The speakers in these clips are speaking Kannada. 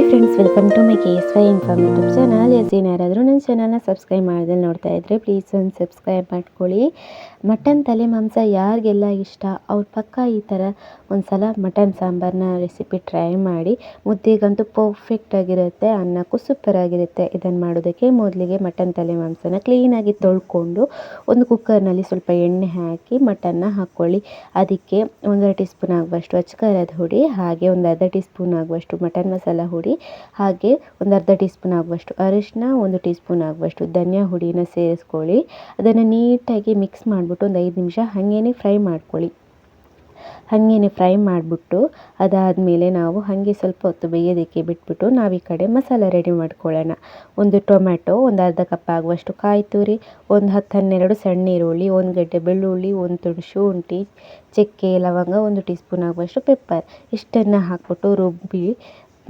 Hi friends, welcome to my K S Y inform YouTube channel. S ಏನಾರಾದರೂ ನನ್ನ ಚಾನಲ್ನ ಸಬ್ಸ್ಕ್ರೈಬ್ ಮಾಡಿದ್ರೆ ನೋಡ್ತಾ ಇದ್ದರೆ ಪ್ಲೀಸ್ ಒಂದು ಸಬ್ಸ್ಕ್ರೈಬ್ ಮಾಡ್ಕೊಳ್ಳಿ. ಮಟನ್ ತಲೆ ಮಾಂಸ ಯಾರಿಗೆಲ್ಲ ಇಷ್ಟ, ಅವ್ರ ಪಕ್ಕ ಈ ಥರ ಒಂದು ಸಲ ಮಟನ್ ಸಾಂಬಾರನ್ನ ರೆಸಿಪಿ ಟ್ರೈ ಮಾಡಿ, ಮುದ್ದೆಗಂತೂ ಪರ್ಫೆಕ್ಟ್ ಆಗಿರುತ್ತೆ, ಅನ್ನಕ್ಕೂ ಸೂಪರ್ ಆಗಿರುತ್ತೆ. ಇದನ್ನು ಮಾಡೋದಕ್ಕೆ ಮೊದಲಿಗೆ ಮಟನ್ ತಲೆ ಮಾಂಸನ ಕ್ಲೀನಾಗಿ ತೊಳ್ಕೊಂಡು, ಒಂದು ಕುಕ್ಕರ್ನಲ್ಲಿ ಸ್ವಲ್ಪ ಎಣ್ಣೆ ಹಾಕಿ ಮಟನ್ನ ಹಾಕ್ಕೊಳ್ಳಿ ಅದಕ್ಕೆ ಒಂದರ ಟೀ ಸ್ಪೂನ್ ಆಗುವಷ್ಟು ಅಚ್ಚಕರದ ಹುಡಿ, ಹಾಗೆ ಒಂದು ಅರ್ಧ ಟೀ ಸ್ಪೂನ್ ಆಗುವಷ್ಟು ಮಟನ್ ಮಸಾಲ ಹುಡಿ ಹಾಗೆ ಒಂದು ಅರ್ಧ ಟೀ ಸ್ಪೂನ್ ಆಗುವಷ್ಟು ಅರಿಶಿನ ಒಂದು ಟೀ ಸ್ಪೂನ್ ಆಗುವಷ್ಟು ಧನಿಯಾ ಹುಡಿನ ಸೇರಿಸ್ಕೊಳ್ಳಿ. ಅದನ್ನು ನೀಟಾಗಿ ಮಿಕ್ಸ್ ಮಾಡಿಬಿಟ್ಟು ಒಂದು ಐದು ನಿಮಿಷ ಹಾಗೇನೆ ಫ್ರೈ ಮಾಡ್ಕೊಳ್ಳಿ. ಹಾಗೇನೆ ಫ್ರೈ ಮಾಡಿಬಿಟ್ಟು ಅದಾದಮೇಲೆ ನಾವು ಹಾಗೆ ಸ್ವಲ್ಪ ಹೊತ್ತು ಬೇಯೋದಕ್ಕೆ ಬಿಟ್ಬಿಟ್ಟು ನಾವು ಈ ಕಡೆ ಮಸಾಲ ರೆಡಿ ಮಾಡ್ಕೊಳ್ಳೋಣ. ಒಂದು ಟೊಮ್ಯಾಟೊ ಒಂದು ಅರ್ಧ ಕಪ್ ಆಗುವಷ್ಟು ಕಾಯಿ ತುರಿ, ಒಂದು ಹತ್ತು ಹನ್ನೆರಡು ಸಣ್ಣ ಈರುಳ್ಳಿ, ಒಂದು ಗಡ್ಡೆ ಬೆಳ್ಳುಳ್ಳಿ, ಒಂದು ತುಂಡು ಶುಂಠಿ, ಚಕ್ಕೆ, ಲವಂಗ, ಒಂದು ಟೀ ಸ್ಪೂನ್ ಆಗುವಷ್ಟು ಪೆಪ್ಪರ್. ಇಷ್ಟನ್ನು ಹಾಕ್ಬಿಟ್ಟು ರುಬ್ಬಿ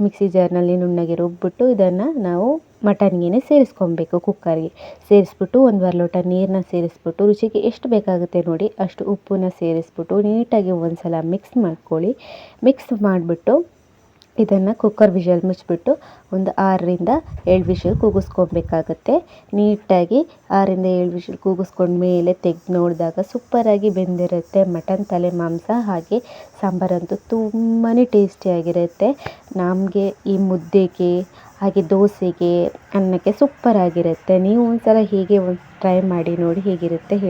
ಮಿಕ್ಸಿ ಜಾರ್ನಲ್ಲಿ ನುಣ್ಣಗೆ ರುಬ್ಬಿಟ್ಟು ಇದನ್ನು ನಾವು ಮಟನ್ಗೆ ಸೇರಿಸ್ಕೊಬೇಕು ಕುಕ್ಕರ್ಗೆ. ಸೇರಿಸ್ಬಿಟ್ಟು ಒಂದು ಲೋಟ ನೀರನ್ನ ಸೇರಿಸ್ಬಿಟ್ಟು ರುಚಿಗೆ ಎಷ್ಟು ಬೇಕಾಗುತ್ತೆ ನೋಡಿ ಅಷ್ಟು ಉಪ್ಪನ್ನ ಸೇರಿಸ್ಬಿಟ್ಟು ನೀಟಾಗಿ ಒಂದು ಸಲ ಮಿಕ್ಸ್ ಮಾಡ್ಕೊಳ್ಳಿ. ಮಿಕ್ಸ್ ಮಾಡಿಬಿಟ್ಟು ಇದನ್ನು ಕುಕ್ಕರ್ ವಿಷಲ್ ಮುಚ್ಚಿಬಿಟ್ಟು ಒಂದು ಆರರಿಂದ ಏಳು ವಿಷಲ್ ಕೂಗಿಸ್ಕೊಬೇಕಾಗತ್ತೆ. ನೀಟಾಗಿ ಆರರಿಂದ ಏಳು ವಿಷಲ್ ಕೂಗಿಸ್ಕೊಂಡ ಮೇಲೆ ತೆಗೆದು ನೋಡಿದಾಗ ಸೂಪರಾಗಿ ಬೆಂದಿರುತ್ತೆ ಮಟನ್ ತಲೆ ಮಾಂಸ ಹಾಗೆ ಸಾಂಬಾರಂತೂ ತುಂಬಾ ಟೇಸ್ಟಿಯಾಗಿರುತ್ತೆ ನಮಗೆ ಈ ಮುದ್ದೆಗೆ, ಹಾಗೆ ದೋಸೆಗೆ ಅನ್ನಕ್ಕೆ ಸೂಪರಾಗಿರುತ್ತೆ ನೀವು ಒಂದ್ಸಲ ಹೀಗೆ ಒಂದು ಟ್ರೈ ಮಾಡಿ ನೋಡಿ ಹೇಗಿರುತ್ತೆ ಹೇಳಿ.